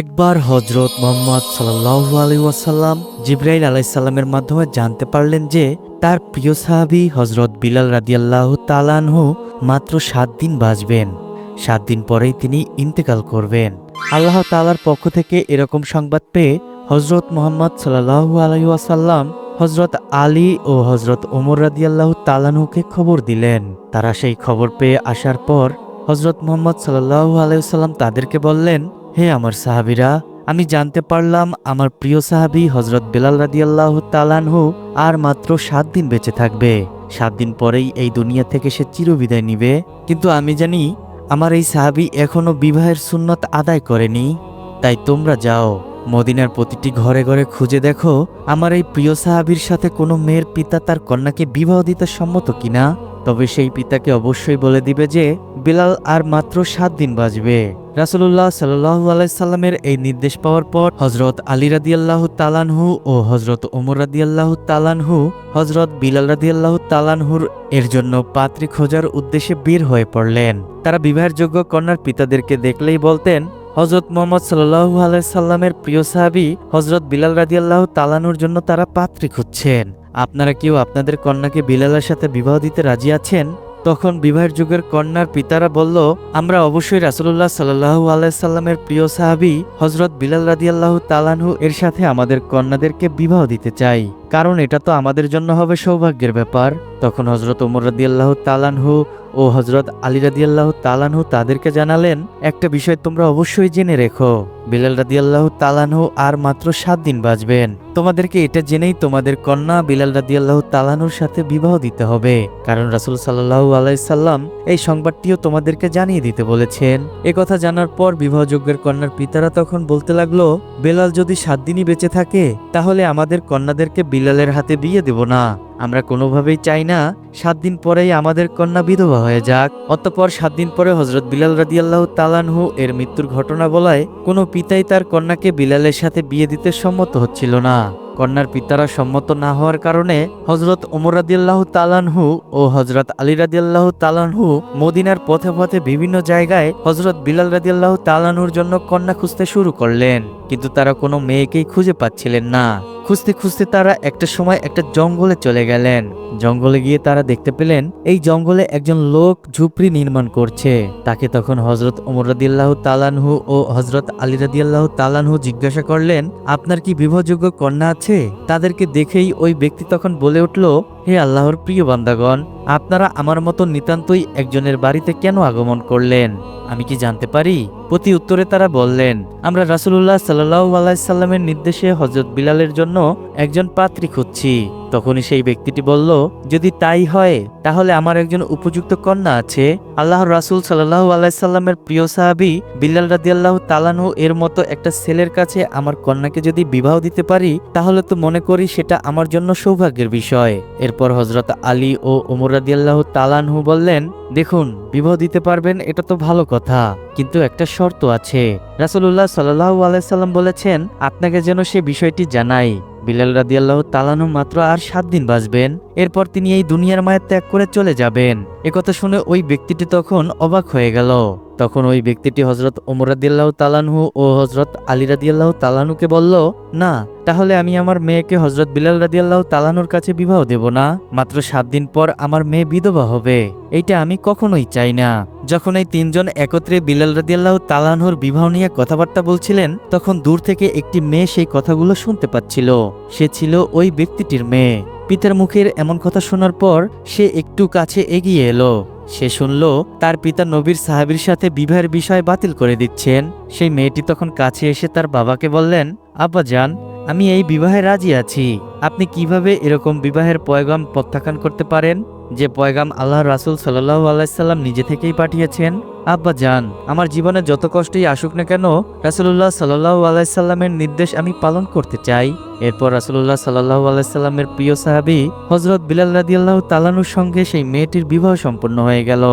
একবার হজরত মোহাম্মদ সাল্লাহু আলী ওয়াসাল্লাম জিব্রাইল আলাইসাল্লামের মাধ্যমে জানতে পারলেন যে তার প্রিয় সাহাবি হজরত বিলাল রাদিয়াল্লাহু তালানহু মাত্র সাত দিন বাঁচবেন। সাত দিন পরেই তিনি ইন্তেকাল করবেন। আল্লাহ তালার পক্ষ থেকে এরকম সংবাদ পেয়ে হজরত মোহাম্মদ সাল্লাহু আলী ওয়াসাল্লাম হজরত আলী ও হজরত ওমর রাদিয়াল্লাহু তালানহুকে খবর দিলেন। তারা সেই খবর পেয়ে আসার পর হজরত মোহাম্মদ সাল্লাহু আলাইসাল্লাম তাদেরকে বললেন হে আমার সাহাবিরা, আমি জানতে পারলাম আমার প্রিয় সাহাবি হজরত বেলাল রাদিয়াল্লাহ তালানহু আর মাত্র সাত দিন বেঁচে থাকবে। সাত দিন পরেই এই দুনিয়া থেকে সে চিরবিদায় নিবে। কিন্তু আমি জানি, আমার এই সাহাবি এখনও বিবাহের সুন্নত আদায় করেনি। তাই তোমরা যাও, মদিনার প্রতিটি ঘরে ঘরে খুঁজে দেখো, আমার এই প্রিয় সাহাবির সাথে কোনো মেয়ের পিতা তার কন্যাকে বিবাহ দিতে সম্মত কিনা। তবে সেই পিতাকে অবশ্যই বলে দিবে যে, বিলাল আর মাত্র সাত দিন বাঁচবে। রাসুল্লাহ সাল্লাহু আলাইসাল্লামের এই নির্দেশ পাওয়ার পর হজরত আলী রাদিয়াল্লাহ তালানহু ও হজরত ওমর রাদিয়াল্লাহ তালানহু হজরত বিলাল রাদিয়াল্লাহ তালানহুর এর জন্য পাত্রী খোঁজার উদ্দেশ্যে বীর হয়ে পড়লেন। তারা বিবাহের যোগ্য কন্যার পিতাদেরকে দেখলেই বলতেন হজরত মোহাম্মদ সাল্লাহু আলাইসাল্লামের প্রিয় সাহাবি হজরত বিলাল রাদিয়াল্লাহ তালানুর জন্য তারা পাত্রী খুঁজছেন। আপনারা কেউ আপনাদের কন্যাকে বিলালের সাথে বিবাহ দিতে রাজি আছেন? তখন বিবাহের যুগের কন্যার পিতারা বলল, আমরা অবশ্যই রাসুল্লাহ সাল্লাহু আলাইসাল্লামের প্রিয় সাহাবি হজরত বিলাল রাদিয়াল্লাহ তালানহু এর সাথে আমাদের কন্যাদেরকে বিবাহ দিতে চাই। কারণ এটা তো আমাদের জন্য হবে সৌভাগ্যের ব্যাপার। তখন হজরত ওমর রাদিয়াল্লাহ তালানহু ও হজরত আলী রাদিয়াল্লাহ তালানহু তাদেরকে জানালেন, একটা বিষয় তোমরা অবশ্যই জেনে রেখো। বিলাল রাদিয়াল্লাহ তালানহু আর মাত্র সাত দিন বাঁচবেন। তোমাদেরকে এটা জেনেই তোমাদের কন্যা বিলাল রাদিয়াল্লাহ তালানহুর সাথে বিবাহ দিতে হবে। কারণ রাসুল সাল্লাহু আলাইসাল্লাম এই সংবাদটিও তোমাদেরকে জানিয়ে দিতে বলেছেন। এ কথা জানার পর বিবাহযোগ্যের কন্যার পিতারা তখন বলতে লাগল, বেলাল যদি সাত দিনই বেঁচে থাকে, তাহলে আমাদের কন্যাদেরকে বিলালের হাতে বিয়ে দেব না। আমরা কোনোভাবেই চাই না সাত দিন পরেই আমাদের কন্যা বিধবা হয়ে যাক। অতঃপর সাত দিন পরে হজরত বিলাল রাদিয়াল্লাহ তালানহু এর মৃত্যুর ঘটনা বলায় কোনো পিতাই তার কন্যাকে বিলালের সাথে বিয়ে দিতে সম্মত হচ্ছিল না। কন্যার পিতারা সম্মত না হওয়ার কারণে হজরত ওমর তালানহু ও হজরত আলী রাদিয়াল্লাহ তালানহু মদিনার পথে পথে বিভিন্ন জায়গায় হজরত বিলাল রাদিয়াল্লাহ তালানহুর জন্য কন্যা খুঁজতে শুরু করলেন। কিন্তু তারা কোনো মেয়েকেই খুঁজে পাচ্ছিলেন না। খুঁজতে খুঁজতে তারা একটা সময় একটা জঙ্গলে চলে গেলেন। জঙ্গলে গিয়ে তারা দেখতে পেলেন, এই জঙ্গলে একজন লোক ঝুপড়ি নির্মাণ করছে। তাকে তখন হজরত ওমর রাদিয়াল্লাহ তালানহু ও হজরত আলী রাদিয়াল্লাহ তালানহু জিজ্ঞাসা করলেন, আপনার কি বিবাহযোগ্য কন্যা আছে? তাদেরকে দেখেই ওই ব্যক্তি তখন বলে উঠল, হে আল্লাহর প্রিয় বান্দাগণ, আপনারা আমার মতো নিতান্তই একজনের বাড়িতে কেন আগমন করলেন? আমি কি জানতে পারি? প্রতি উত্তরে তারা বললেন, আমরা রাসুল্লাহ সাল্লাহ আলাইসাল্লামের নির্দেশে হজরত বিলালের জন্য একজন পাত্রী খুঁজছি। তখনই সেই ব্যক্তিটি বলল, যদি তাই হয়, তাহলে আমার একজন উপযুক্ত কন্যা আছে। আল্লাহ রাসুল সাল্লাহ আলাইসাল্লামের প্রিয় সাহাবি বিল্লাল রাদিয়াল্লাহ তালানু এর মতো একটা ছেলের কাছে আমার কন্যাকে যদি বিবাহ দিতে পারি, তাহলে তো মনে করি সেটা আমার জন্য সৌভাগ্যের বিষয়। এরপর হজরত আলী ও ওমর রাদিয়াল্লাহ তালানহু বললেন, দেখুন, বিবাহ দিতে পারবেন, এটা তো ভালো কথা, কিন্তু একটা শর্ত আছে। রাসুল্লাহ সাল্লাহ আলাইসাল্লাম বলেছেন, আপনাকে যেন সে বিষয়টি জানাই বিলাল রাদিয়াল্লাহ তালানু মাত্র আর সাত দিন বাঁচবেন। এরপর তিনি এই দুনিয়ার মায়ের ত্যাগ করে চলে যাবেন। একথা শুনে ওই ব্যক্তিটি তখন অবাক হয়ে গেল। তখন ওই ব্যক্তিটি হজরত ওমর রাদিয়াল্লাহ তালানহু ও হজরত আলী রাদিয়াল্লাহ তালানুকে বলল, না, তাহলে আমি আমার মেয়েকে হজরত বিলাল রাদিয়াল্লাহ তালানুর কাছে বিবাহ দেব না। মাত্র সাত দিন পর আমার মেয়ে বিধবা হবে। এইটা আমি কখনোই চাই না। যখন এই তিনজন একত্রে বিলাল রাদিয়াল্লাহ তালানহুর বিবাহ নিয়ে কথাবার্তা বলছিলেন, তখন দূর থেকে একটি মেয়ে সেই কথাগুলো শুনতে পাচ্ছিল। সে ছিল ওই ব্যক্তিটির মেয়ে। পিতার মুখের এমন কথা শোনার পর সে একটু কাছে এগিয়ে এলো। সে শুনল, তার পিতা নবীর সাহাবির সাথে বিবাহের বিষয় বাতিল করে দিচ্ছেন। সেই মেয়েটি তখন কাছে এসে তার বাবাকে বললেন, আব্বা যান, আমি এই বিবাহে রাজি আছি। আপনি কীভাবে এরকম বিবাহের পয়গাম প্রত্যাখ্যান করতে পারেন? যে পয়গাম আল্লাহ রাসুল সাল্লাহ আলাইসাল্লাম নিজে থেকেই পাঠিয়েছেন আব্বা যান, আমার জীবনে যত কষ্টই আসুক না কেন রাসুল্লাহ সাল্লাহ আলাইসাল্লামের নির্দেশ আমি পালন করতে চাই। এরপর রাসুল্লাহ সাল্লাহ আলাইসাল্লামের প্রিয় সাহাবি হজরত বিলাল রাদিয়াল্লাহ তালানুর সঙ্গে সেই মেয়েটির বিবাহ সম্পন্ন হয়ে গেল।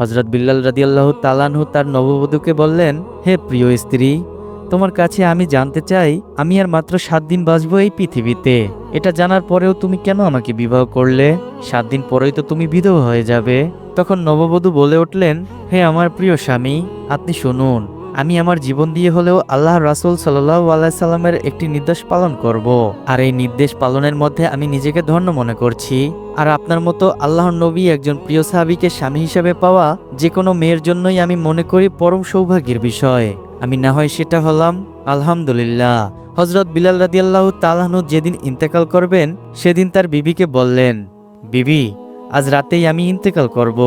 হজরত বিল্লাল রাদিয়াল্লাহ তালানহু তার নববধূকে বললেন, হে প্রিয় স্ত্রী, তোমার কাছে আমি জানতে চাই, আমি আর মাত্র সাত দিন বাঁচবো এই পৃথিবীতে। এটা জানার পরেও তুমি কেন আমাকে বিবাহ করলে? সাত দিন পরেই তো তুমি বিধবা হয়ে যাবে। তখন নববধূ বলে উঠলেন, হে আমার প্রিয় স্বামী, আপনি শুনুন, আমি আমার জীবন দিয়ে হলেও আল্লাহ রাসুল সাল্লাহ আলাইসাল্লামের একটি নির্দেশ পালন করব। আর এই নির্দেশ পালনের মধ্যে আমি নিজেকে ধন্য মনে করছি। আর আপনার মতো আল্লাহর নবী একজন প্রিয় সাহাবিকে স্বামী হিসেবে পাওয়া যে কোনো মেয়ের জন্যই আমি মনে করি পরম সৌভাগ্যের বিষয়। আমি না হয় সেটা হলাম, আলহামদুলিল্লাহ। হজরত বিলাল রাদিয়াল্লাহু তালাহনু যেদিন ইন্তেকাল করবেন, সেদিন তার বিবিকে বললেন, বিবি আজ রাতেই আমি ইন্তেকাল করব।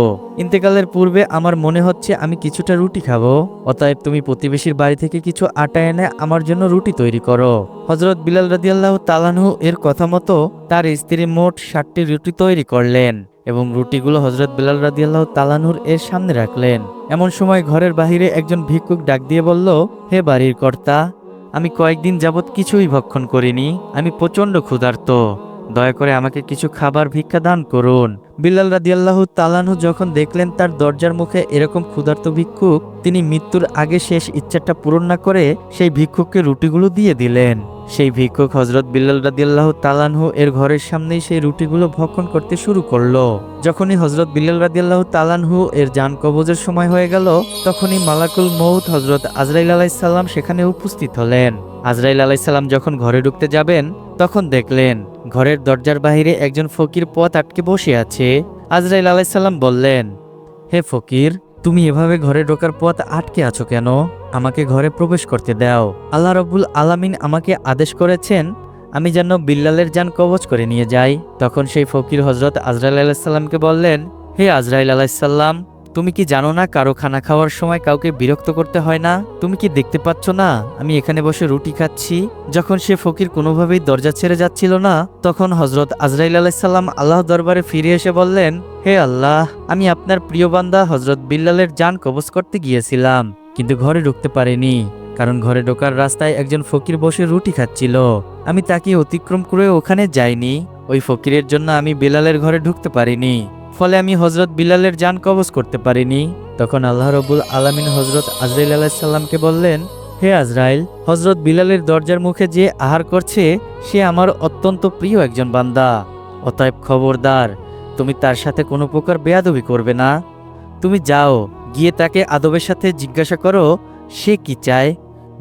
ইন্তেকালের পূর্বে আমার মনে হচ্ছে আমি কিছুটা রুটি খাব। অতএব তুমি প্রতিবেশীর বাড়ি থেকে কিছু আটা এনে আমার জন্য রুটি তৈরি করো। হজরত বিলাল রাদিয়াল্লাহ তালানহু এর কথা মতো তার স্ত্রী মোট ষাটটি রুটি তৈরি করলেন এবং রুটিগুলো হজরত বিলাল রাদিয়াল্লাহ তালানহুর এর সামনে রাখলেন। এমন সময় ঘরের বাহিরে একজন ভিক্ষুক ডাক দিয়ে বলল, হে বাড়ির কর্তা, আমি কয়েকদিন যাবৎ কিছুই ভক্ষণ করিনি, আমি প্রচণ্ড ক্ষুধার্ত। দয়া করে আমাকে কিছু খাবার ভিক্ষা দান করুন। বিল্লাল রাদিয়াল্লাহু তালানহু যখন দেখলেন তার দরজার মুখে এরকম ক্ষুধার্ত ভিক্ষুক, তিনি মৃত্যুর আগে শেষ ইচ্ছাটা পূরণ না করে সেই ভিক্ষুককে রুটিগুলো দিয়ে দিলেন। সেই ভিক্ষুক হজরত বিল্লাল রাদিয়াল্লাহু তালানহু এর ঘরের সামনেই সেই রুটিগুলো ভক্ষণ করতে শুরু করল। যখনই হজরত বিল্লাল রাদিয়াল্লাহু তালানহু এর যান কবজের সময় হয়ে গেল, তখনই মালাকুল মৌত হজরত আজরাইল আলাইসাল্লাম সেখানে উপস্থিত হলেন। আজরাইল আলাইসাল্লাম যখন ঘরে ঢুকতে যাবেন, তখন দেখলেন ঘরের দরজার বাহিরে একজন ফকির পথ আটকে বসে আছে। আজরাইল আলাইসাল্লাম বললেন, হে ফকির, তুমি এভাবে ঘরে ঢোকার পথ আটকে আছো কেন? আমাকে ঘরে প্রবেশ করতে দাও। আল্লাহ রবুল আলামিন আমাকে আদেশ করেছেন, আমি যেন বিল্লালের যান কবচ করে নিয়ে যাই। তখন সেই ফকির হজরত আজরাইল আলাইসাল্লামকে বললেন, হে আজরাইল আলাইসাল্লাম তুমি কি জানো না কারও খানা খাওয়ার সময় কাউকে বিরক্ত করতে হয় না? তুমি কি দেখতে পাচ্ছ না? আমি এখানে বসে রুটি খাচ্ছি। যখন সে ফকির কোনোভাবেই দরজা ছেড়ে যাচ্ছিল না, তখন হজরত আজরাইল আলাইসাল্লাম আল্লাহ দরবারে ফিরে এসে বললেন, হে আল্লাহ, আমি আপনার প্রিয় বান্দা হজরত বিল্লালের যান কবজ করতে গিয়েছিলাম, কিন্তু ঘরে ঢুকতে পারিনি, কারণ ঘরে ঢোকার রাস্তায় একজন ফকির বসে রুটি খাচ্ছিল। আমি তাকে অতিক্রম করে ওখানে যাইনি। ওই ফকিরের জন্য আমি বিলালের ঘরে ঢুকতে পারিনি। ফলে আমি হজরত বিলালের যান কবজ করতে পারিনি। তখন আল্লাহ রবুল আলমিন হজরত আজরাইল আলাহিসাল্লামকে বললেন, হে আজরাইল হজরত বিলালের দরজার মুখে যে আহার করছে, সে আমার অত্যন্ত প্রিয় একজন বান্দা। অতএব খবরদার, তুমি তার সাথে কোনো প্রকার বেয়াদবি করবে না। তুমি যাও, গিয়ে তাকে আদবের সাথে জিজ্ঞাসা করো, সে কি চায়?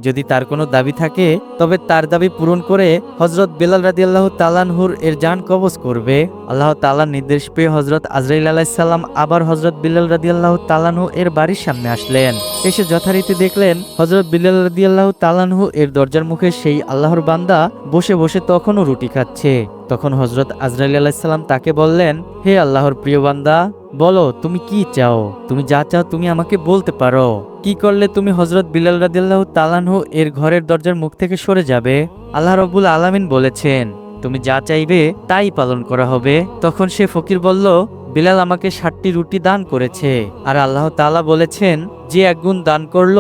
যদি তার কোনো দাবি থাকে, তবে তার দাবি পূরণ করে হজরত বেলাল রাদি আল্লাহ তালানহুর এর যান কবজ করবে। আল্লাহ তালার নির্দেশ পেয়ে হজরত আজরাইল আলাইসাল্লাম আবার হজরত বিল্লাল রাদি আল্লাহ তালানহু এর বাড়ির সামনে আসলেন। এসে যথারীতি দেখলেন হজরত বিল্লাল রাদি আল্লাহ তালানহু এর দরজার মুখে সেই আল্লাহর বান্দা বসে বসে তখনও রুটি খাচ্ছে। তখন হজরত আজরাইল আলাইসাল্লাম তাকে বললেন, হে আল্লাহর প্রিয় বান্দা, বলো তুমি কি চাও? তুমি যা চাও তুমি আমাকে বলতে পারো। কি করলে তুমি হজরত বিল্লাল বিলাল রাদিল্লাহ তালানহু এর ঘরের দরজার মুখ থেকে সরে যাবে? আল্লাহ রবুল আলামিন বলেছেন তুমি যা চাইবে তাই পালন করা হবে। তখন সে ফকির বলল, বিলাল আমাকে ষাটটি রুটি দান করেছে। আর আল্লাহ তাআলা বলেছেন, যে এক গুণ দান করল,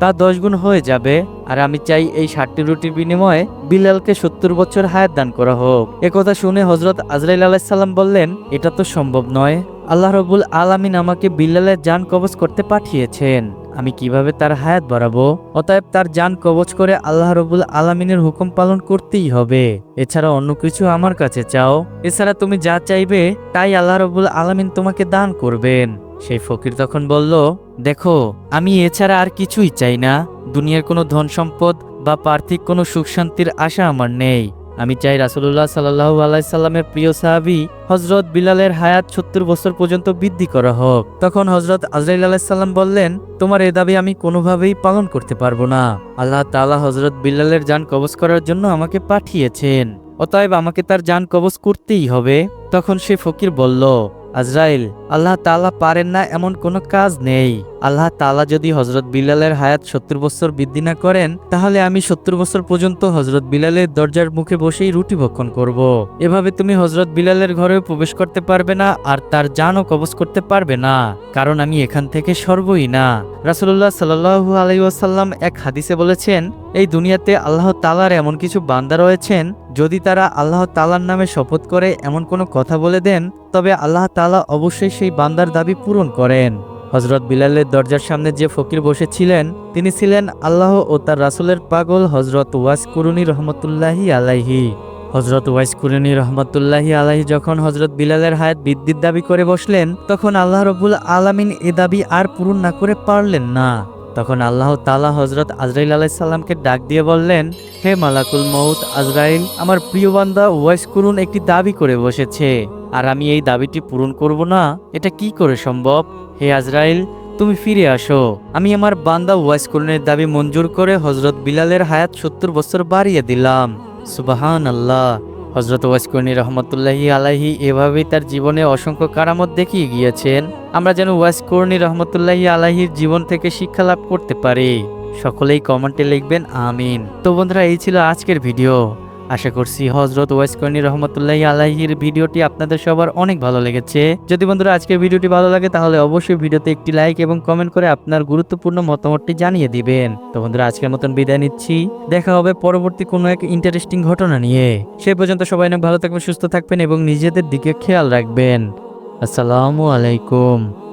তা দশ গুণ হয়ে যাবে। আর আমি চাই এই ষাটটি রুটির বিনিময়ে বিলালকে সত্তর বছর হায়াত দান করা হোক। একথা শুনে হজরত আজরাইল আলাইসাল্লাম বললেন, এটা তো সম্ভব নয়। আল্লাহ রবুল আলামিন আমাকে বিল্লালের যান কবজ করতে পাঠিয়েছেন। আমি কীভাবে তার হায়াত বাড়াবো? অতএব তার যান কবচ করে আল্লাহ রবুল আলামিনের হুকুম পালন করতেই হবে। এছাড়া অন্য কিছু আমার কাছে চাও? এছাড়া তুমি যা চাইবে, তাই আল্লাহ রবুল আলামিন তোমাকে দান করবেন। সেই ফকির তখন বলল, দেখো, আমি এছাড়া আর কিছুই চাই না। দুনিয়ার কোনো ধন সম্পদ বা পার্থিক কোনো সুখ শান্তির আশা আমার নেই। আমি চাই রাসুল্লাহ সাল্লাহ আলাইসাল্লামের প্রিয় সাহাবি হজরত বিলালের হায়াত সত্তর বছর পর্যন্ত বৃদ্ধি করা হোক। তখন হজরত আজরাইল আলাইসাল্লাম বললেন, তোমার এ দাবি আমি কোনোভাবেই পালন করতে পারব না। আল্লাহ তালা হজরত বিল্লালের যান কবজ করার জন্য আমাকে পাঠিয়েছেন। অতএব আমাকে তার যান কবজ করতেই হবে। তখন সে ফকির বলল আজরাইল, আল্লাহ তালা পারেন না এমন কোনো কাজ নেই আল্লাহ তালা যদি হজরত বিলালের হায়াত সত্তর বছর বৃদ্ধি না করেন, তাহলে আমি সত্তর বছর পর্যন্ত হজরত বিলালের দরজার মুখে বসেই রুটি ভক্ষণ করব। এভাবে তুমি হজরত বিলালের ঘরেও প্রবেশ করতে পারবে না আর তার জানও কবজ করতে পারবে না, কারণ আমি এখান থেকে সর্বই না রাসুল্লাহ সাল্লু আলাইসাল্লাম এক হাদিসে বলেছেন, এই দুনিয়াতে আল্লাহ তালার এমন কিছু বান্দা রয়েছেন যদি তারা আল্লাহ তালার নামে শপথ করে এমন কোনো কথা বলে দেন, তবে আল্লাহ তালা অবশ্যই সেই বান্দার দাবি পূরণ করেন। হজরত বিলালের দরজার সামনে যে ফকির বসেছিলেন, তিনি ছিলেন আল্লাহ ও তার রাসুলের পাগল হজরত ওয়াস কুরুনি রহমতুল্লাহি আলাইহি। হজরত ওয়াইস কুরুনি রহমতুল্লাহি আলাহি যখন হজরত বিলালের হায়াত বৃদ্ধির দাবি করে বসলেন, তখন আল্লাহ রবুল আলামিন এ দাবি আর পূরণ না করে পারলেন না। তখন আল্লাহ তালা হজরত আজরাইল আলাইসাল্লামকে ডাক দিয়ে বললেন, হে মালাকুল মৌত আজরাইল, আমার প্রিয় বান্দা ওয়াইস করুন একটি দাবি করে বসেছে। আর আমি এই দাবিটি পূরণ করব না, এটা কি করে সম্ভব? হে আজরাইল, তুমি ফিরে আসো। আমি আমার বান্দা ওয়াইস করুনের দাবি মঞ্জুর করে হজরত বিলালের হায়াত সত্তর বছর বাড়িয়ে দিলাম। সুবাহান আল্লাহ হজরত ওয়াসকর্ণী রহমতুল্লাহি আলাহি এভাবেই তার জীবনে অসংখ্য কারামত দেখিয়ে গিয়েছেন। আমরা যেন ওয়াসকর্ণী রহমতুল্লাহি আলাহির জীবন থেকে শিক্ষা লাভ করতে পারি। সকলেই কমেন্টে লিখবেন, আমিন। তো বন্ধুরা, এই ছিল আজকের ভিডিও। আশা করছি হজরত ওয়াসকর্ণী রহমতুল্লাহি আলাহির ভিডিওটি আপনাদের সবার অনেক ভালো লেগেছে। যদি বন্ধুরা আজকের ভিডিওটি ভালো লাগে, তাহলে অবশ্যই ভিডিওতে একটি লাইক এবং কমেন্ট করে আপনার গুরুত্বপূর্ণ মতামতটি জানিয়ে দিবেন। তো বন্ধুরা, আজকের মতন বিদায় নিচ্ছি। দেখা হবে পরবর্তী কোনো এক ইন্টারেস্টিং ঘটনা নিয়ে। সে পর্যন্ত সবাই অনেক ভালো থাকবেন, সুস্থ থাকবেন এবং নিজেদের দিকে খেয়াল রাখবেন। আসসালামু আলাইকুম।